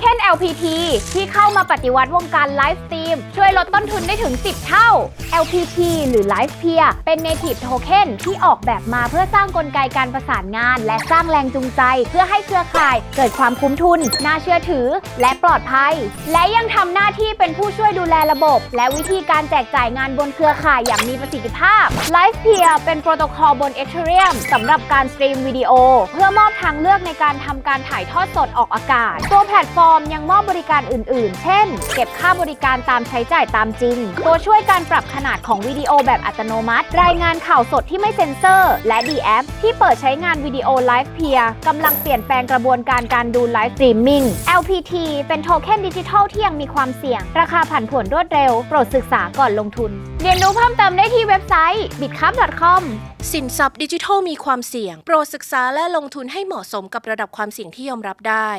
เค็น LPT ที่เข้ามาปฏิวัติวงการไลฟ์สตรีม ช่วยลดต้นทุนได้ถึง 10 เท่า LPT หรือ Live Peer เป็น Native Token ที่ออกแบบมาเพื่อสร้างกลไกการประสานงาน และสร้างแรงจูงใจ เพื่อให้เครือข่ายเกิดความคุ้มทุน น่าเชื่อถือ และปลอดภัย และยังทำหน้าที่เป็นผู้ช่วยดูแลระบบ และวิธีการแจกจ่ายงานบนเครือข่ายอย่างมีประสิทธิภาพ Live Peer เป็นโปรโตคอลบน Ethereum สำหรับการสตรีมวิดีโอ เพื่อมอบทางเลือกในการทำการถ่ายทอดสดออกอากาศตัวแพลตฟอร์มยังมอบบริการอื่น ๆ เช่น เก็บค่าบริการตามใช้จ่ายตามจริง ตัวช่วยการปรับขนาดของวิดีโอแบบอัตโนมัติ รายงานข่าวสดที่ไม่เซ็นเซอร์ และ d แอปที่เปิดใช้งานวิดีโอไลฟ์เพียร์กำลังเปลี่ยนแปลงกระบวนการการดูไลฟ์สตรีมมิ่ง LPT เป็นโทเค็นดิจิทัลที่ยังมีความเสี่ยง ราคาผันผวนรวดเร็ว โปรดศึกษาก่อนลงทุน เรียนรู้เพิ่มเติมได้ที่เว็บไซต์ bitcup.com สินทรัพย์ดิจิทัลมีความเสี่ยง โปรดศึกษาและลงทุนให้เหมาะสมกับระดับความเสี่ยงที่ยอมรับได้